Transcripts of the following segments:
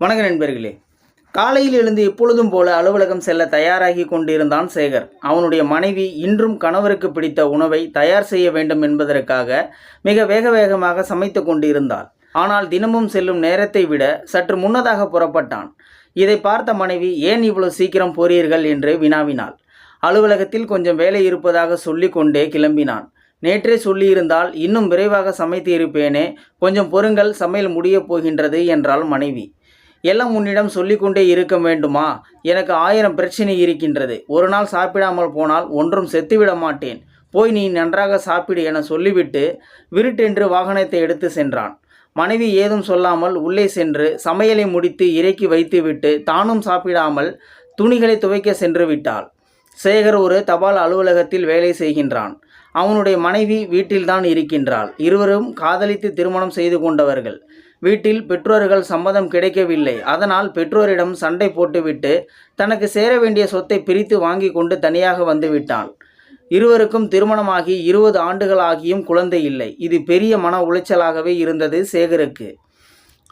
வணக்க நண்பர்களே. காலையில் எழுந்து எப்பொழுதும் போல அலுவலகம் செல்ல தயாராகி கொண்டிருந்தான் சேகர். அவனுடைய மனைவி இன்றும் கணவருக்கு பிடித்த உணவை தயார் செய்ய வேண்டும் என்பதற்காக மிக வேக வேகமாக சமைத்து கொண்டிருந்தாள். ஆனால் தினமும் செல்லும் நேரத்தை விட சற்று முன்னதாக புறப்பட்டான். இதை பார்த்த மனைவி ஏன் இவ்வளவு சீக்கிரம் போறீர்கள்? என்று வினாவினாள். அலுவலகத்தில் கொஞ்சம் வேலை இருப்பதாக சொல்லிக்கொண்டே கிளம்பினான். நேற்றே சொல்லியிருந்தால் இன்னும் விரைவாக சமைத்து இருப்பேனே. கொஞ்சம் பொறுங்கள் சமையல் முடியப் போகின்றது என்றாள் மனைவி. எல்லாம் உன்னிடம் சொல்லிக்கொண்டே இருக்க வேண்டுமா? எனக்கு ஆயிரம் பிரச்சனை இருக்கின்றது. ஒரு நாள் சாப்பிடாமல் போனால் ஒன்றும் செத்துவிட மாட்டேன். போய் நீ நன்றாக சாப்பிடு என சொல்லிவிட்டு விருட்டென்று வாகனத்தை எடுத்து சென்றான். மனைவி ஏதும் சொல்லாமல் உள்ளே சென்று சமையலை முடித்து இறக்கி வைத்துவிட்டு தானும் சாப்பிடாமல் துணிகளை துவைக்க சென்று விட்டாள். சேகர் ஒரு தபால் அலுவலகத்தில் வேலை செய்கின்றான். அவனுடைய மனைவி வீட்டில்தான் இருக்கின்றாள். இருவரும் காதலித்து திருமணம் செய்து கொண்டவர்கள். வீட்டில் பெற்றோர்கள் சம்மதம் கிடைக்கவில்லை. அதனால் பெற்றோரிடம் சண்டை போட்டுவிட்டு தனக்கு சேர வேண்டிய சொத்தை பிரித்து வாங்கி கொண்டு தனியாக வந்துவிட்டாள் இருவருக்கும் திருமணமாகி இருபது ஆண்டுகள் ஆகியும் குழந்தை இல்லை. இது பெரிய மன உளைச்சலாகவே இருந்தது சேகருக்கு.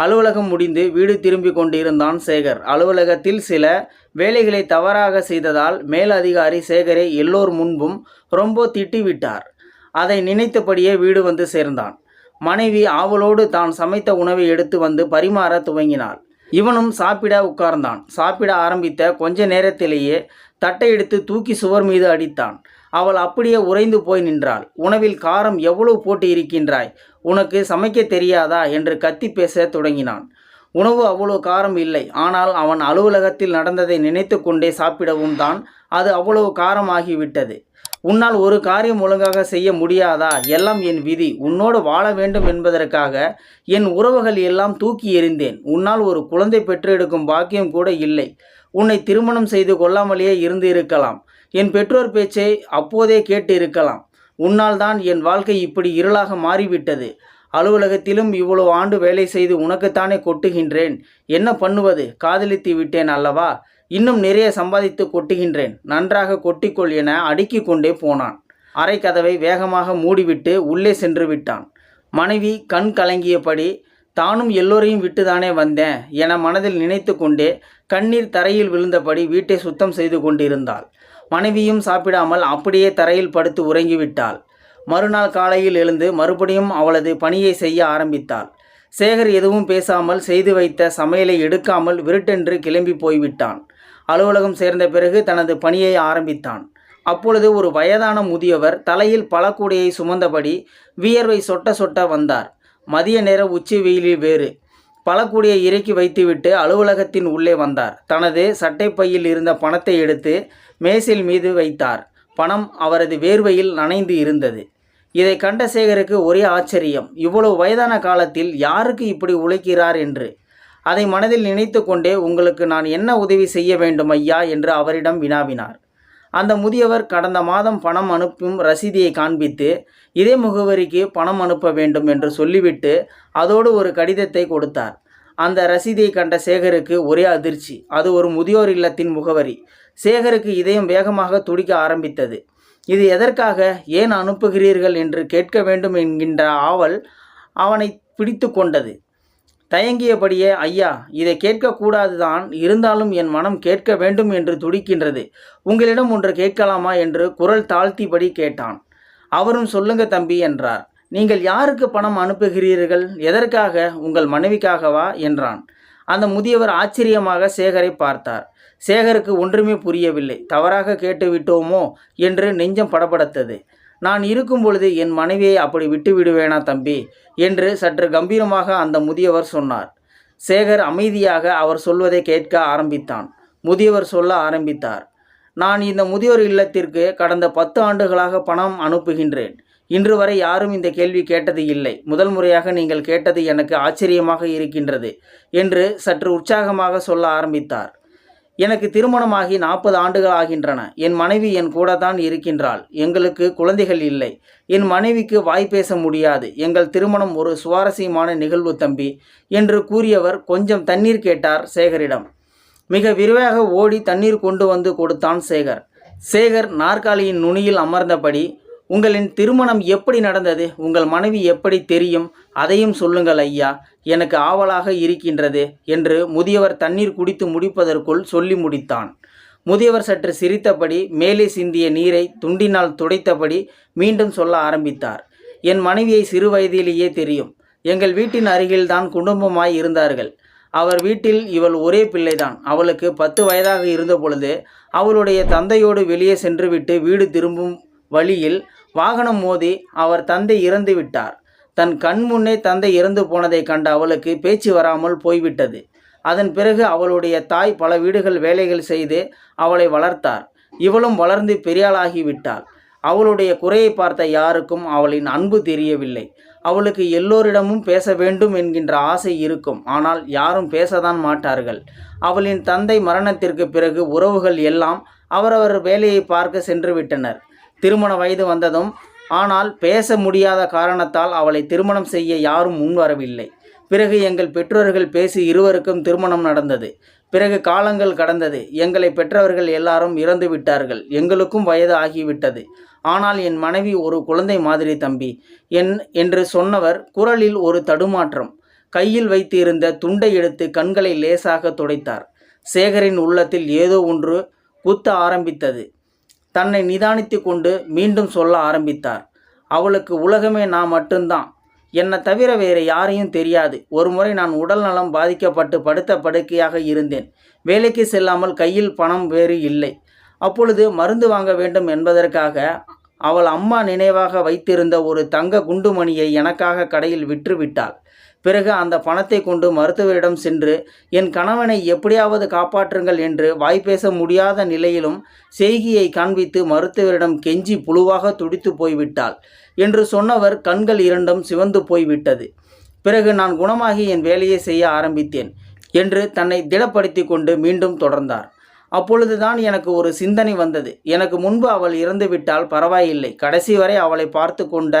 அலுவலகம் முடிந்து வீடு திரும்பி கொண்டிருந்தான் சேகர். அலுவலகத்தில் சில வேலைகளை தவறாக செய்ததால் மேலதிகாரி சேகரை எல்லோர் முன்பும் ரொம்ப திட்டிவிட்டார். அதை நினைத்தபடியே வீடு வந்து சேர்ந்தான். மனைவி ஆவலோடு தான் சமைத்த உணவை எடுத்து வந்து பரிமாற துவங்கினாள். இவனும் சாப்பிட உட்கார்ந்தான். சாப்பிட ஆரம்பித்த கொஞ்ச நேரத்திலேயே தட்டை எடுத்து தூக்கி சுவர் மீது அடித்தான். அவள் அப்படியே உறைந்து போய் நின்றாள். உணவில் காரம் எவ்வளவு போட்டு இருக்கின்றாய்? உனக்கு சமைக்க தெரியாதா? என்று கத்தி பேச தொடங்கினான். உணவு அவ்வளோ காரம் இல்லை. ஆனால் அவன் அலுவலகத்தில் நடந்ததை நினைத்து கொண்டே சாப்பிடவும் தான் அது அவ்வளவு காரமாகிவிட்டது. உன்னால் ஒரு காரியம் ஒழுங்காக செய்ய முடியாதா? எல்லாம் என் விதி. உன்னோடு வாழ வேண்டும் என்பதற்காக என் உறவுகள் எல்லாம் தூக்கி எறிந்தேன். உன்னால் ஒரு குழந்தை பெற்றெடுக்கும் பாக்கியம் கூட இல்லை. உன்னை திருமணம் செய்து கொள்ளாமலேயே இருந்து இருக்கலாம். என் பெற்றோர் பேச்சை அப்போதே கேட்டு இருக்கலாம். உன்னால் தான் என் வாழ்க்கை இப்படி இருளாக மாறிவிட்டது. அலுவலகத்திலும் இவ்வளவு ஆண்டு வேலை செய்து உனக்குத்தானே கொட்டுகின்றேன். என்ன பண்ணுவது? காதலித்து விட்டேன் அல்லவா? இன்னும் நிறைய சம்பாதித்து கொட்டுகின்றேன். நன்றாக கொட்டிக்கொள் என அடுக்கி கொண்டே போனான். அரை கதவை வேகமாக மூடிவிட்டு உள்ளே சென்று விட்டான். மனைவி கண் கலங்கியபடி தானும் எல்லோரையும் விட்டுதானே வந்தேன் என மனதில் நினைத்து கொண்டே கண்ணீர் தரையில் விழுந்தபடி வீட்டை சுத்தம் செய்து கொண்டிருந்தாள். மனைவியும் சாப்பிடாமல் அப்படியே தரையில் படுத்து உறங்கிவிட்டாள். மறுநாள் காலையில் எழுந்து மறுபடியும் அவளது பணியை செய்ய ஆரம்பித்தாள். சேகர் எதுவும் பேசாமல் செய்து வைத்த சமையலை எடுக்காமல் விருட்டென்று கிளம்பி போய்விட்டான். அலுவலகம் சேர்ந்த பிறகு தனது பணியை ஆரம்பித்தான். அப்பொழுது ஒரு வயதான முதியவர் தலையில் பழக்கூடையை சுமந்தபடி வியர்வை சொட்ட சொட்ட வந்தார். மதிய நேர உச்சி வெயிலில் வேறு. பழக்கூடையை இறக்கி வைத்துவிட்டு அலுவலகத்தின் உள்ளே வந்தார். தனது சட்டைப்பையில் இருந்த பணத்தை எடுத்து மேசில் மீது வைத்தார். பணம் அவரது வேர்வையில் நனைந்து இருந்தது. இதை கண்ட சேகருக்கு ஒரே ஆச்சரியம். இவ்வளவு வயதான காலத்தில் யாருக்கு இப்படி உழைக்கிறார் என்று? அதை மனதில் நினைத்து கொண்டே உங்களுக்கு நான் என்ன உதவி செய்ய வேண்டும் ஐயா என்று அவரிடம் வினாவினார். அந்த முதியவர் கடந்த மாதம் பணம் அனுப்பும் ரசீதியை காண்பித்து இதே முகவரிக்கு பணம் அனுப்ப வேண்டும் என்று சொல்லிவிட்டு அதோடு ஒரு கடிதத்தை கொடுத்தார். அந்த ரசீதியை கண்ட சேகருக்கு ஒரே அதிர்ச்சி. அது ஒரு முதியோர் இல்லத்தின் முகவரி. சேகருக்கு இதயம் வேகமாக துடிக்க ஆரம்பித்தது. இது எதற்காக? ஏன் அனுப்புகிறீர்கள் என்று கேட்க வேண்டும் என்கின்ற ஆவல் அவனை பிடித்து கொண்டது. தயங்கியபடியே ஐயா இதை கேட்கக்கூடாதுதான். இருந்தாலும் என் மனம் கேட்க வேண்டும் என்று துடிக்கின்றது. உங்களிடம் ஒன்று கேட்கலாமா? என்று குரல் தாழ்த்திபடி கேட்டான். அவரும் சொல்லுங்க தம்பி என்றார். நீங்கள் யாருக்கு பணம் அனுப்புகிறீர்கள்? எதற்காக? உங்கள் மனைவிக்காகவா? என்றான். அந்த முதியவர் ஆச்சரியமாக சேகரை பார்த்தார். சேகருக்கு ஒன்றுமே புரியவில்லை. தவறாக கேட்டுவிட்டோமோ? என்று நெஞ்சம் படபடத்தது. நான் இருக்கும் பொழுது என் மனைவியை அப்படி விட்டு விடுவேனா தம்பி? என்று சற்று கம்பீரமாக அந்த முதியவர் சொன்னார். சேகர் அமைதியாக அவர் சொல்வதை கேட்க ஆரம்பித்தான். முதியவர் சொல்ல ஆரம்பித்தார். நான் இந்த முதியோர் இல்லத்திற்கு கடந்த பத்து ஆண்டுகளாக பணம் அனுப்புகின்றேன். இன்று வரை யாரும் இந்த கேள்வி கேட்டது இல்லை. முதல் முறையாக நீங்கள் கேட்டது எனக்கு ஆச்சரியமாக இருக்கின்றது என்று சற்று உற்சாகமாக சொல்ல ஆரம்பித்தார். எனக்கு திருமணமாகி நாற்பது ஆண்டுகள் ஆகின்றன. என் மனைவி என் கூட தான் இருக்கின்றாள். எங்களுக்கு குழந்தைகள் இல்லை. என் மனைவிக்கு வாய் பேச முடியாது. எங்கள் திருமணம் ஒரு சுவாரஸ்யமான நிகழ்வு தம்பி என்று கூறியவர் கொஞ்சம் தண்ணீர் கேட்டார் சேகரிடம். மிக விரைவாக ஓடி தண்ணீர் கொண்டு வந்து கொடுத்தான் சேகர். சேகர் நாற்காலியின் நுனியில் அமர்ந்தபடி உங்களின் திருமணம் எப்படி நடந்தது? உங்கள் மனைவி எப்படி தெரியும்? அதையும் சொல்லுங்கள் ஐயா. எனக்கு ஆவலாக இருக்கின்றது என்று முதியவர் தண்ணீர் குடித்து முடிப்பதற்குள் சொல்லி முடித்தான். முதியவர் சற்று சிரித்தபடி மேலே சிந்திய நீரை துண்டினால் துடைத்தபடி மீண்டும் சொல்ல ஆரம்பித்தார். என் மனைவியை சிறு வயதிலேயே தெரியும். எங்கள் வீட்டின் அருகில்தான் குடும்பமாய் இருந்தார்கள். அவர் வீட்டில் இவள் ஒரே பிள்ளைதான். அவளுக்கு பத்து வயதாக இருந்த பொழுது அவளுடைய தந்தையோடு வெளியே சென்றுவிட்டு வீடு திரும்பும் வழியில் வாகனம் மோதி அவர் தந்தை இறந்து விட்டார். தன் கண் முன்னே தந்தை இறந்து போனதை கண்ட அவளுக்கு பேச்சு வராமல் போய்விட்டது. அதன் பிறகு அவளுடைய தாய் பல வீடுகள் வேலைகள் செய்து அவளை வளர்த்தார். இவளும் வளர்ந்து பெரியாளாகிவிட்டாள் அவளுடைய குறையை பார்த்த யாருக்கும் அவளின் அன்பு தெரியவில்லை. அவளுக்கு எல்லோரிடமும் பேச வேண்டும் என்கின்ற ஆசை இருக்கும். ஆனால் யாரும் பேசதான் மாட்டார்கள். அவளின் தந்தை மரணத்திற்கு பிறகு உறவுகள் எல்லாம் அவரவர் வேலையை பார்க்க சென்று விட்டனர். திருமண வயது வந்ததும் ஆனால் பேச முடியாத காரணத்தால் அவளை திருமணம் செய்ய யாரும் முன்வரவில்லை பிறகு எங்கள் பெற்றோர்கள் பேசி இருவருக்கும் திருமணம் நடந்தது. பிறகு காலங்கள் கடந்தது. எங்களை பெற்றவர்கள் எல்லாரும் இறந்து விட்டார்கள். எங்களுக்கும் வயது ஆகிவிட்டது. ஆனால் என் மனைவி ஒரு குழந்தை மாதிரி தம்பி. என் என்று சொன்னவர் குரலில் ஒரு தடுமாற்றம். கையில் வைத்திருந்த துண்டை எடுத்து கண்களை லேசாக துடைத்தார். சேகரின் உள்ளத்தில் ஏதோ ஒன்று குத்த ஆரம்பித்தது. தன்னை நிதானித்து கொண்டு மீண்டும் சொல்ல ஆரம்பித்தார். அவளுக்கு உலகமே நான் மட்டும்தான். என்னை தவிர வேறு யாரையும் தெரியாது. ஒருமுறை நான் உடல் நலம் பாதிக்கப்பட்டு படுத்த படுக்கையாக இருந்தேன். வேலைக்கு செல்லாமல் கையில் பணம் வேறு இல்லை. அப்பொழுது மருந்து வாங்க வேண்டும் என்பதற்காக அவள் அம்மா நினைவாக வைத்திருந்த ஒரு தங்க குண்டுமணியை எனக்காக கடையில் விற்று விட்டாள். பிறகு அந்த பணத்தை கொண்டு மருத்துவரிடம் சென்று என் கணவனை எப்படியாவது காப்பாற்றுங்கள் என்று வாய்ப்பேச முடியாத நிலையிலும் செய்கியை காண்பித்து மருத்துவரிடம் கெஞ்சி புழுவாக துடித்து போய்விட்டாள் என்று சொன்னவர் கண்கள் இரண்டும் சிவந்து போய்விட்டது. பிறகு நான் குணமாகி என் வேலையை செய்ய ஆரம்பித்தேன் என்று தன்னை திடப்படுத்தி கொண்டு மீண்டும் தொடர்ந்தார். அப்பொழுதுதான் எனக்கு ஒரு சிந்தனை வந்தது. எனக்கு முன்பு அவள் இறந்துவிட்டால் பரவாயில்லை. கடைசி வரை அவளை பார்த்து கொண்ட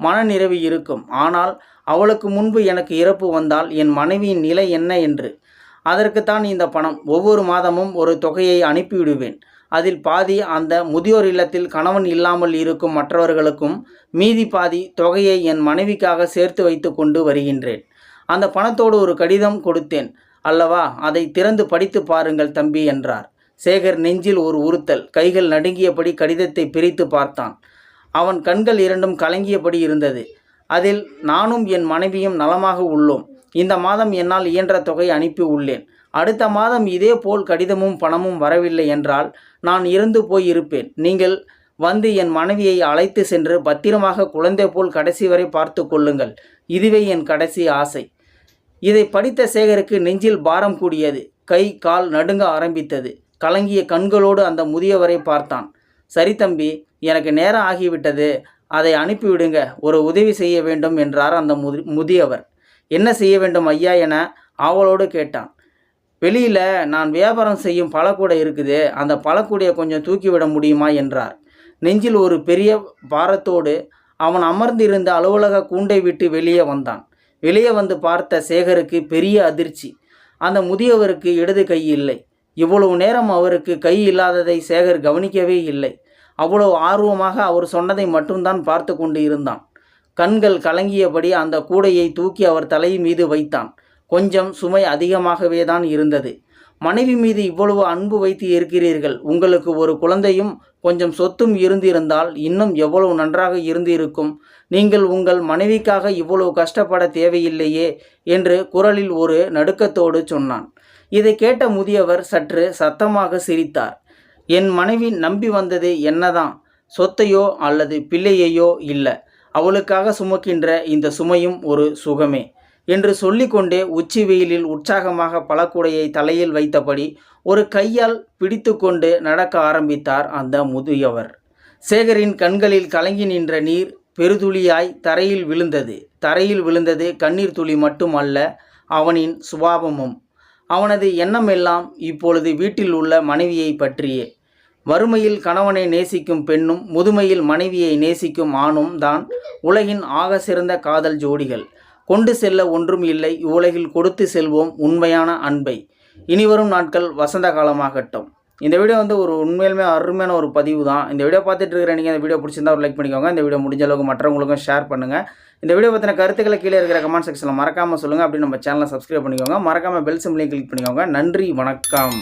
மனநிறைவு இருக்கும். ஆனால் அவளுக்கு முன்பு எனக்கு இறப்பு வந்தால் என் மனைவியின் நிலை என்ன என்று. அதற்குத்தான் இந்த பணம். ஒவ்வொரு மாதமும் ஒரு தொகையை அனுப்பிவிடுவேன். அதில் பாதி அந்த முதியோர் இல்லத்தில் கணவன் இல்லாமல் இருக்கும் மற்றவர்களுக்கும் மீதி பாதி தொகையை என் மனைவிக்காக சேர்த்து வைத்து கொண்டு வருகின்றேன். அந்த பணத்தோடு ஒரு கடிதம் கொடுத்தேன். அல்லவா அதை திறந்து படித்து பாருங்கள் தம்பி என்றார். சேகர் நெஞ்சில் ஒரு உறுத்தல். கைகள் நடுங்கியபடி கடிதத்தை பிரித்து பார்த்தான். அவன் கண்கள் இரண்டும் கலங்கியபடி இருந்தது. அதில் நானும் என் மனைவியும் நலமாக உள்ளோம். இந்த மாதம் என்னால் இயன்ற தொகை அனுப்பி உள்ளேன். அடுத்த மாதம் இதே போல் கடிதமும் பணமும் வரவில்லை என்றால் நான் இருந்து போய் இருப்பேன். நீங்கள் வந்து என் மனைவியை அழைத்து சென்று பத்திரமாக குழந்தை போல் கடைசி வரை பார்த்து கொள்ளுங்கள். இதுவே என் கடைசி ஆசை. இதை படித்த சேகருக்கு நெஞ்சில் பாரம் கூடியது. கை கால் நடுங்க ஆரம்பித்தது. கலங்கிய கண்களோடு அந்த முதியவரை பார்த்தான். சரி தம்பி எனக்கு நேரம் ஆகிவிட்டது. அதை அனுப்பிவிடுங்க. ஒரு உதவி செய்ய வேண்டும் என்றார் அந்த முதி முதியவர். என்ன செய்ய வேண்டும் ஐயா என ஆவலோடு கேட்டான். வெளியில் நான் வியாபாரம் செய்யும் பழக்கூடை இருக்குது. அந்த பழக்கூடையை கொஞ்சம் தூக்கிவிட முடியுமா என்றார். நெஞ்சில் ஒரு பெரிய பாரத்தோடு அவன் அமர்ந்திருந்த அலுவலக கூண்டை விட்டு வெளியே வந்தான். வெளியே வந்து பார்த்த சேகருக்கு பெரிய அதிர்ச்சி. அந்த முதியவருக்கு இடது கை இல்லை. இவ்வளவு நேரம் அவருக்கு கை இல்லாததை சேகர் கவனிக்கவே இல்லை. அவ்வளவு ஆர்வமாக அவர் சொன்னதை மட்டும்தான் பார்த்து கொண்டு இருந்தான். கண்கள் கலங்கியபடி அந்த கூடையை தூக்கி அவர் தலை மீது வைத்தான். கொஞ்சம் சுமை அதிகமாகவே தான் இருந்தது. மனைவி மீது இவ்வளவு அன்பு வைத்து இருக்கிறீர்கள். உங்களுக்கு ஒரு குழந்தையும் கொஞ்சம் சொத்தும் இருந்திருந்தால் இன்னும் எவ்வளவு நன்றாக இருந்திருக்கும். நீங்கள் உங்கள் மனைவிக்காக இவ்வளவு கஷ்டப்பட தேவையில்லையே என்று குரலில் ஒரு நடுக்கத்தோடு சொன்னான். இதை கேட்ட முதியவர் சற்று சத்தமாக சிரித்தார். என் மனைவி நம்பி வந்தது என்னதான் சொத்தையோ அல்லது பிள்ளையையோ இல்லை. அவளுக்காக சுமக்கின்ற இந்த சுமையும் ஒரு சுகமே. என்று சொல்லிக்கொண்டே உச்சி வெயிலில் உற்சாகமாக பழக்குடையை தலையில் வைத்தபடி ஒரு கையால் பிடித்துக்கொண்டு நடக்க ஆரம்பித்தார் அந்த முதியவர். சேகரின் கண்களில் கலங்கி நின்ற நீர் பெருதுளியாய் தரையில் விழுந்தது. தரையில் விழுந்தது கண்ணீர் துளி மட்டுமல்ல அவனின் சுபாவமும். அவனது எண்ணம் எல்லாம் இப்பொழுது வீட்டில் உள்ள மனைவியை பற்றியே. வறுமையில் கணவனை நேசிக்கும் பெண்ணும் முதுமையில் மனைவியை நேசிக்கும் ஆணும் தான் உலகின் ஆக சிறந்த காதல் ஜோடிகள். கொண்டு செல்ல ஒன்றும் இல்லை இவ்வுலகில் கொடுத்து செல்வோம் உண்மையான அன்பை. இனிவரும் நாட்கள் வசந்த காலமாகட்டும் இந்த வீடியோ வந்து ஒரு உண்மையிலுமே அருமையான ஒரு பதிவு தான் இந்த வீடியோ பார்த்துட்டு இருக்கிற நீங்கள் இந்த வீடியோ பிடிச்சிருந்தா ஒரு லைக் பண்ணிக்கோங்க. இந்த வீடியோ முடிஞ்ச அளவுக்கு மற்றவங்களுக்கும் ஷேர் பண்ணுங்கள் இந்த வீடியோ பற்றின கருத்துக்களை கீழே இருக்கிற கமெண்ட் செக்ஷனில் மறக்காமல் சொல்லுங்கள் அப்படி நம்ம சேனலை சப்ஸ்கிரைப் பண்ணிக்கோங்க. மறக்காமல் பெல் சிம்லையும் கிளிக் பண்ணிக்கோங்க. நன்றி வணக்கம்.